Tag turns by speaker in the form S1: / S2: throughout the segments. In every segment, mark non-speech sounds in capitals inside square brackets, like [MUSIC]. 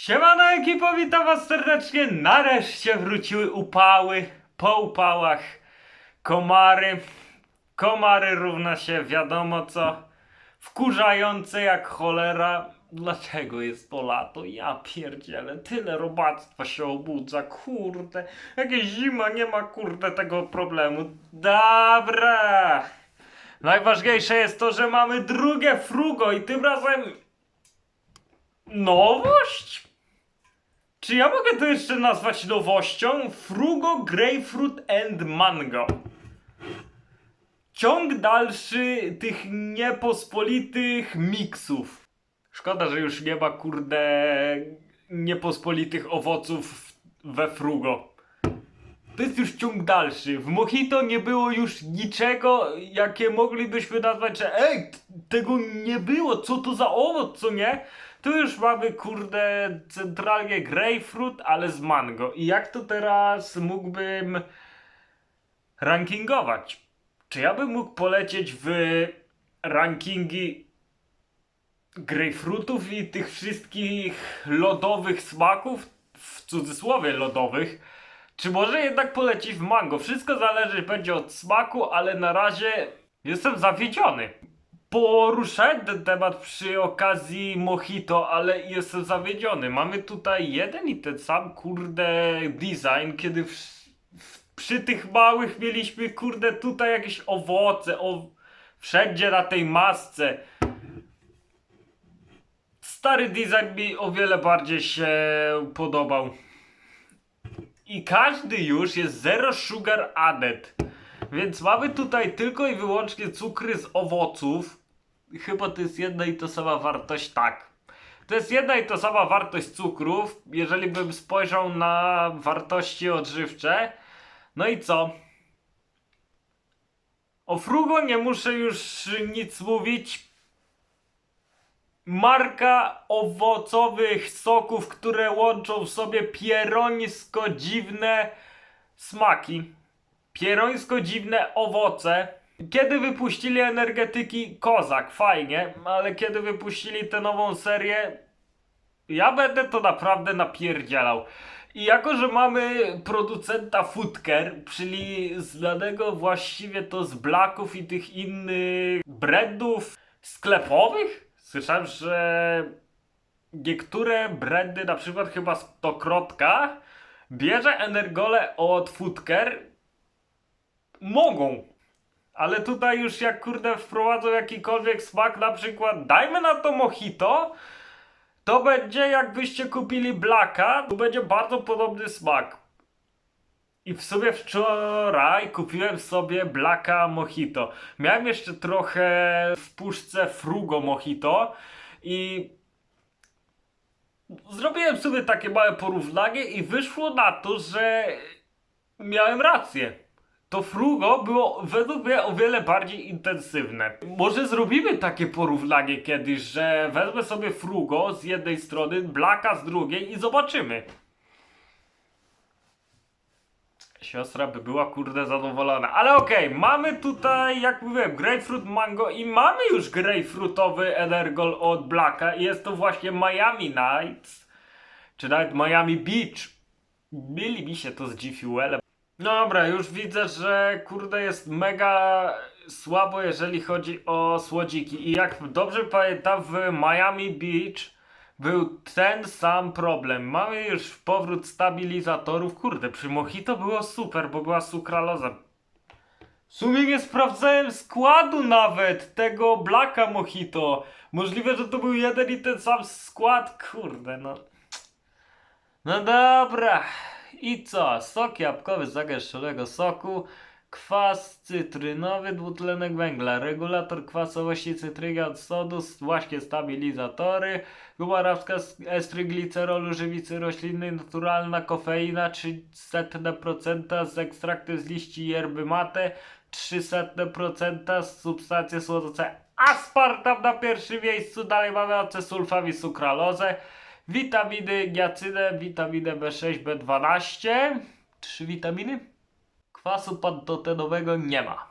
S1: Siemano ekipo, witam was serdecznie. Nareszcie wróciły upały. Po upałach komary. Komary równa się wiadomo co. Wkurzające jak cholera. Dlaczego jest to lato? Ja pierdzielę, tyle robactwa się obudza, kurde. Jakieś zima, nie ma kurde tego problemu. Dobra. Najważniejsze jest to, że mamy drugie frugo i tym razem Nowość? Czy ja mogę to jeszcze nazwać nowością? Frugo, Grapefruit and Mango. Ciąg dalszy tych niepospolitych miksów. Szkoda, że już nie ma kurde niepospolitych owoców we frugo. To jest już ciąg dalszy. W Mojito nie było już niczego, jakie moglibyśmy nazwać, że ej, tego nie było, co to za owoc, co nie? Tu już mamy, kurde, centralnie grapefruit, ale z mango. I jak to teraz mógłbym rankingować? Czy ja bym mógł polecieć w rankingi grapefruitów i tych wszystkich lodowych smaków, w cudzysłowie lodowych, czy może jednak polecić w mango? Wszystko zależy będzie od smaku, ale na razie jestem zawiedziony. Poruszałem ten temat przy okazji Mojito, ale jestem zawiedziony. Mamy tutaj jeden i ten sam kurde design, kiedy w, w, przy tych małych mieliśmy kurde tutaj jakieś owoce, o, wszędzie na tej masce. Stary design mi o wiele bardziej się podobał. I każdy już jest zero sugar added. Więc mamy tutaj tylko i wyłącznie cukry z owoców. Chyba to jest jedna i to sama wartość, tak. To jest jedna i to sama wartość cukrów, jeżeli bym spojrzał na wartości odżywcze. No i co? O frugo nie muszę już nic mówić. Marka owocowych soków, które łączą w sobie pierońsko dziwne smaki. Pierońsko dziwne owoce. Kiedy wypuścili energetyki Kozak, fajnie, ale kiedy wypuścili tę nową serię, ja będę to naprawdę napierdzielał. I jako, że mamy producenta Foodcare, czyli znanego właściwie to z Blacków i tych innych brandów sklepowych, słyszałem, że niektóre brandy, na przykład chyba Stokrotka, bierze energole od Foodcare, mogą. Ale tutaj już jak kurde wprowadzą jakikolwiek smak, na przykład dajmy na to mojito, to będzie jakbyście kupili Blacka, to będzie bardzo podobny smak. I w sumie wczoraj kupiłem sobie Blacka Mojito. Miałem jeszcze trochę w puszce Frugo Mojito i zrobiłem sobie takie małe porównanie i wyszło na to, że miałem rację. To frugo było według mnie o wiele bardziej intensywne. Może zrobimy takie porównanie kiedyś, że wezmę sobie frugo z jednej strony, blaka z drugiej i zobaczymy. Siostra by była kurde zadowolona. Ale okej, mamy tutaj, jak mówiłem, grapefruit mango i mamy już grapefruitowy energol od Blacka jest to właśnie Miami Nights, czy nawet Miami Beach. Myli mi się to z G Fuelem. Dobra, już widzę, że kurde jest mega słabo, jeżeli chodzi o słodziki. I jak dobrze pamiętam, w Miami Beach był ten sam problem. Mamy już powrót stabilizatorów. Kurde, przy Mojito było super, bo była sukraloza. W sumie nie sprawdzałem składu nawet tego Blacka Mojito. Możliwe, że to był jeden i ten sam skład. Kurde, no. No dobra. I co? Sok jabłkowy z zagęszczonego soku, kwas cytrynowy, dwutlenek węgla, regulator kwasowości cytryny od sodu, właśnie stabilizatory, guma arabska estry glicerolu, żywicy roślinnej, naturalna kofeina 300% z ekstraktu z liści yerby mate, 300% z substancje słodzące aspartam na pierwszym miejscu, dalej mamy acesulfam i sukralozę, Witaminy niacynę, witaminę B6, B12. Trzy witaminy. Kwasu pantotenowego nie ma.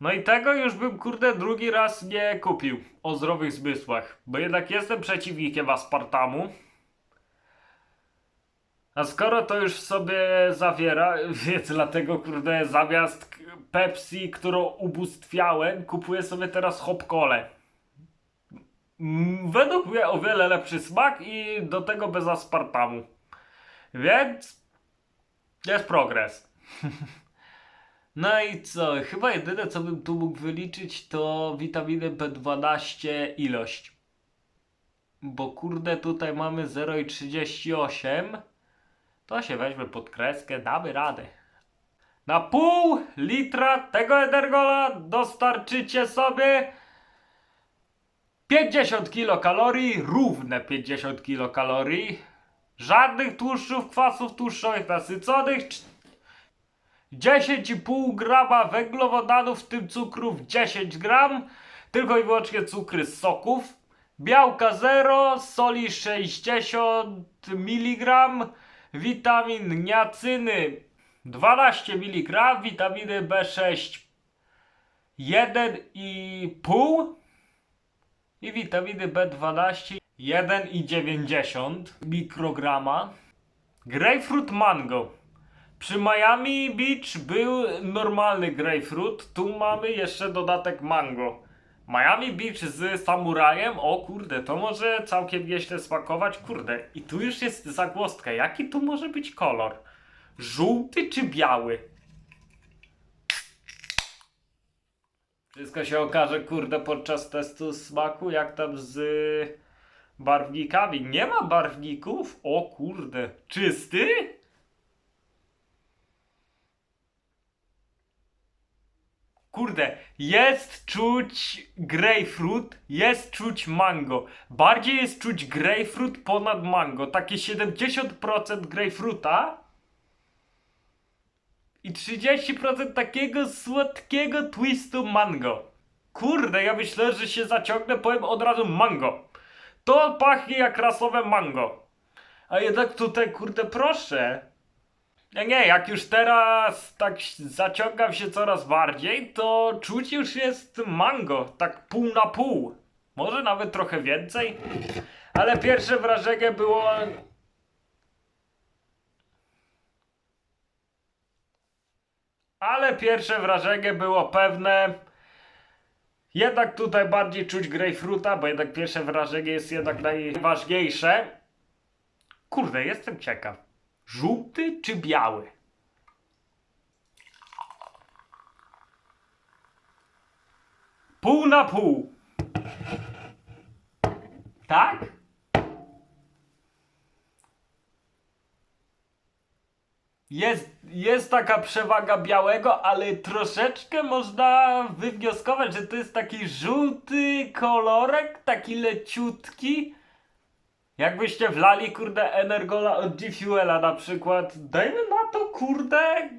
S1: No i tego już bym kurde drugi raz nie kupił o zdrowych zmysłach, bo jednak jestem przeciwnikiem aspartamu. A skoro to już w sobie zawiera, [LAUGHS] więc dlatego kurde zamiast Pepsi, którą ubóstwiałem, kupuję sobie teraz hopkole. Mm, Według mnie o wiele lepszy smak i do tego bez aspartamu. Więc jest progres. [LAUGHS] No i co? Chyba jedyne co bym tu mógł wyliczyć to witaminy B12 ilość. Bo kurde tutaj mamy 0,38. To się weźmie pod kreskę, damy radę. Na pół litra tego Energola dostarczycie sobie 50 kilokalorii, równe 50 kilokalorii. Żadnych tłuszczów, kwasów tłuszczowych nasyconych. cz- 10,5 grama węglowodanów, w tym cukrów 10 gram. Tylko i wyłącznie cukry z soków. Białka 0, soli 60 mg, witamin niacyny 12 mg, witaminy B6 1,5 i witaminy B12 1,90 mikrograma. Grapefruit mango. Przy Miami Beach był normalny grapefruit, tu mamy jeszcze dodatek mango. Miami Beach z samurajem, o kurde, to może całkiem nieźle smakować, kurde. I tu już jest zagłostka, jaki tu może być kolor? Żółty czy biały? Wszystko się okaże, kurde, podczas testu smaku, jak tam z barwnikami. Nie ma barwników? O kurde, czysty? Kurde, jest czuć grapefruit, jest czuć mango. Bardziej jest czuć grapefruit ponad mango. Takie 70% grapefruita i 30% takiego słodkiego twistu mango. Kurde, ja myślę, że się zaciągnę, powiem od razu mango. To pachnie jak rasowe mango. A jednak tutaj, kurde, proszę. Nie, nie, jak już teraz tak zaciągam się coraz bardziej, to czuć już jest mango, tak pół na pół. Może nawet trochę więcej. Ale pierwsze wrażenie było. Ale pierwsze wrażenie było pewne. Jednak tutaj bardziej czuć grapefruita, bo jednak pierwsze wrażenie jest jednak najważniejsze. Kurde, jestem ciekaw. Żółty czy biały? Pół na pół. Tak? Jest, jest taka przewaga białego, ale troszeczkę można wywnioskować, że to jest taki żółty kolorek, taki leciutki. Jakbyście wlali, kurde, Energola od G-Fuela na przykład, dajmy na to, kurde,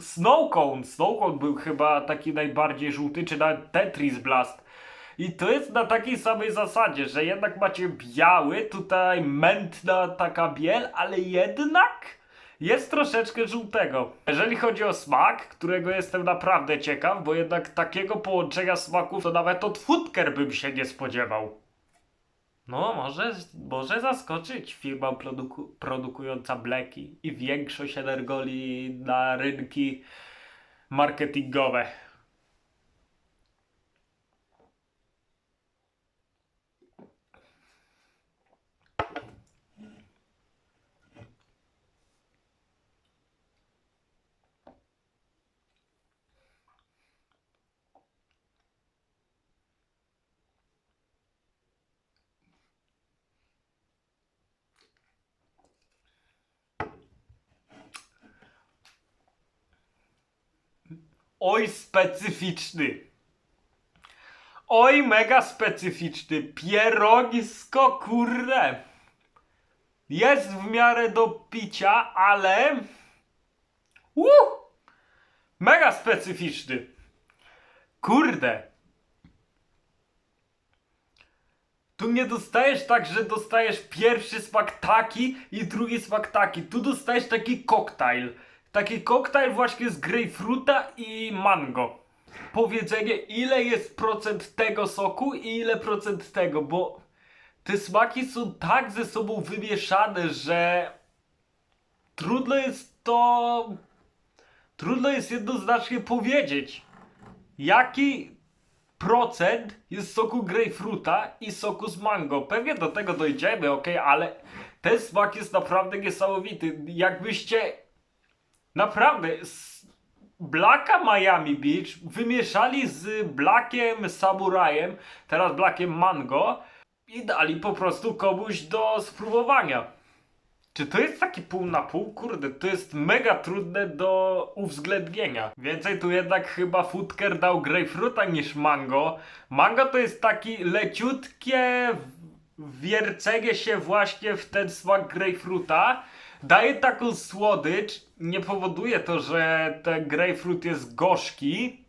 S1: Snowcone. Snowcone był chyba taki najbardziej żółty, czy nawet Tetris Blast. I to jest na takiej samej zasadzie, że jednak macie biały, tutaj mętna taka biel, ale jednak jest troszeczkę żółtego. Jeżeli chodzi o smak, którego jestem naprawdę ciekaw, bo jednak takiego połączenia smaków to nawet od Foodker bym się nie spodziewał. No, może, może zaskoczyć firma produku, produkująca bleki i większość energoli na rynki marketingowe. Oj, specyficzny. Oj, mega specyficzny. Pierogisko, kurde. Jest w miarę do picia, ale... Uh, mega specyficzny. Kurde. Tu nie dostajesz tak, że dostajesz pierwszy smak taki i drugi smak taki. Tu dostajesz taki koktajl. Taki koktajl właśnie z grapefruita i mango. powiedzenie, ile jest procent tego soku i ile procent tego, bo te smaki są tak ze sobą wymieszane, że trudno jest to. Trudno jest jednoznacznie powiedzieć, jaki procent jest soku grejpfruta i soku z mango. Pewnie do tego dojdziemy, ok, ale ten smak jest naprawdę niesamowity. Jakbyście naprawdę Blacka Miami Beach wymieszali z Blackiem Samurajem, teraz Blackiem Mango i dali po prostu komuś do spróbowania. Czy to jest taki pół na pół? Kurde, to jest mega trudne do uwzględnienia. Więcej tu jednak chyba Foodker dał grapefruta niż mango. Mango to jest taki leciutkie wiercenie się właśnie w ten smak grapefruta. Daje taką słodycz. Nie powoduje to, że ten grapefruit jest gorzki.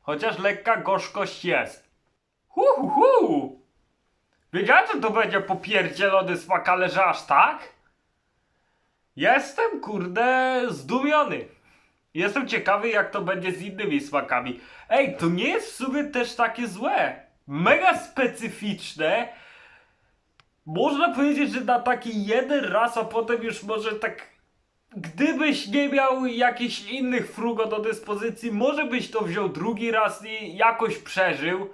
S1: Chociaż lekka gorzkość jest. Hu, hu, hu. Wiedziałem, że to będzie popierdzielony smak, ale że aż tak? Jestem, kurde, zdumiony. Jestem ciekawy, jak to będzie z innymi smakami. Ej, to nie jest w sumie też takie złe. Mega specyficzne. Można powiedzieć, że na taki jeden raz, a potem już może tak. Gdybyś nie miał jakichś innych frugo do dyspozycji, może byś to wziął drugi raz i jakoś przeżył.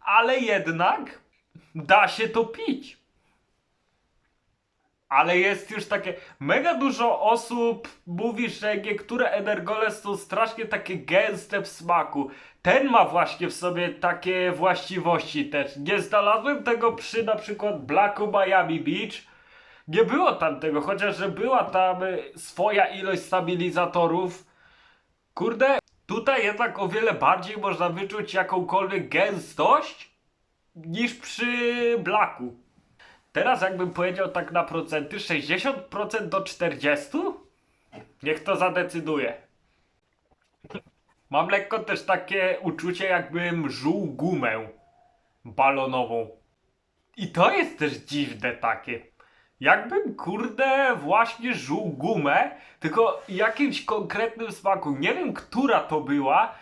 S1: Ale jednak da się to pić. Ale jest już takie. Mega dużo osób mówi, że niektóre energole są strasznie takie gęste w smaku. Ten ma właśnie w sobie takie właściwości też. Nie znalazłem tego przy na przykład Blacku Miami Beach. Nie było tam tego, chociaż że była tam y, swoja ilość stabilizatorów. Kurde, tutaj jednak o wiele bardziej można wyczuć jakąkolwiek gęstość niż przy Blacku. Teraz jakbym powiedział tak na procenty, 60% do 40%? Niech to zadecyduje. Mam lekko też takie uczucie, jakbym żuł gumę balonową. I to jest też dziwne takie. Jakbym, kurde, właśnie żuł gumę, tylko jakimś konkretnym smaku. Nie wiem, która to była.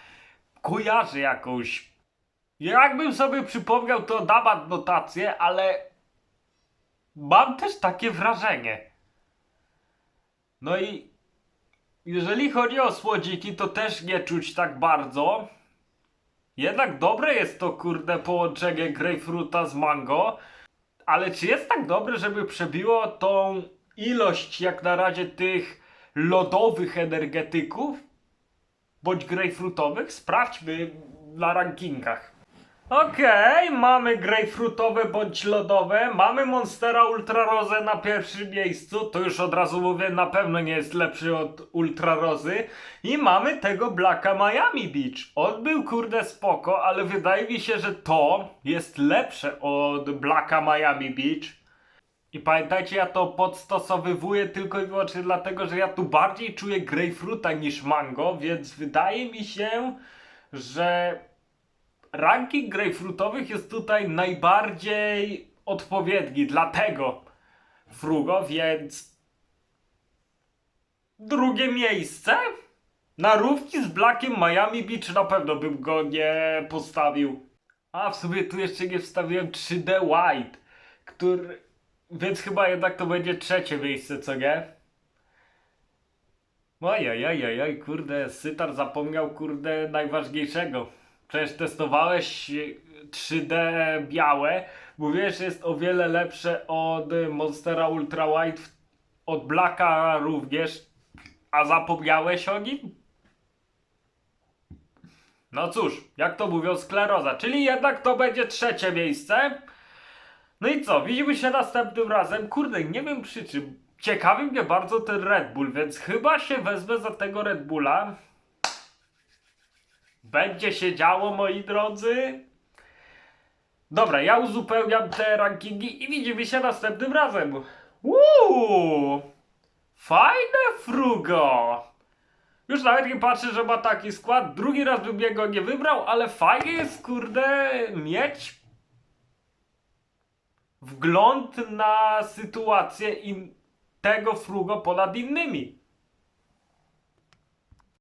S1: Kojarzę jakąś. Jakbym sobie przypomniał, to dam adnotację, ale mam też takie wrażenie. No i jeżeli chodzi o słodziki, to też nie czuć tak bardzo. Jednak dobre jest to, kurde, połączenie grapefruta z mango. Ale czy jest tak dobre, żeby przebiło tą ilość, jak na razie, tych lodowych energetyków? Bądź grapefrutowych? Sprawdźmy na rankingach. Okej, mamy grejpfrutowe bądź lodowe, mamy Monstera Ultra Rosę na pierwszym miejscu, to już od razu mówię, na pewno nie jest lepszy od Ultra Rozy i mamy tego Blacka Miami Beach. On był kurde spoko, ale wydaje mi się, że to jest lepsze od Blacka Miami Beach. I pamiętajcie, ja to podstosowywuję tylko i wyłącznie dlatego, że ja tu bardziej czuję grejpfruta niż mango, więc wydaje mi się, że ranking grejpfrutowych jest tutaj najbardziej odpowiedni dla tego frugo, więc drugie miejsce na rówki z Blackiem Miami Beach na pewno bym go nie postawił. A w sumie tu jeszcze nie wstawiłem 3D White, który... Więc chyba jednak to będzie trzecie miejsce, co nie? Ojajajajaj, kurde, Sytar zapomniał, kurde, najważniejszego. Przecież testowałeś 3D białe. Mówiłeś, że jest o wiele lepsze od Monstera Ultra White, od Blacka również. A zapomniałeś o nim? No cóż, jak to mówią, skleroza. Czyli jednak to będzie trzecie miejsce. No i co, widzimy się następnym razem. Kurde, nie wiem przy czym. Ciekawi mnie bardzo ten Red Bull, więc chyba się wezmę za tego Red Bulla. Będzie się działo, moi drodzy. Dobra, ja uzupełniam te rankingi i widzimy się następnym razem. Uuu, fajne frugo. Już nawet nie patrzę, że ma taki skład. Drugi raz bym jego nie wybrał, ale fajnie jest, kurde, mieć wgląd na sytuację in tego frugo ponad innymi.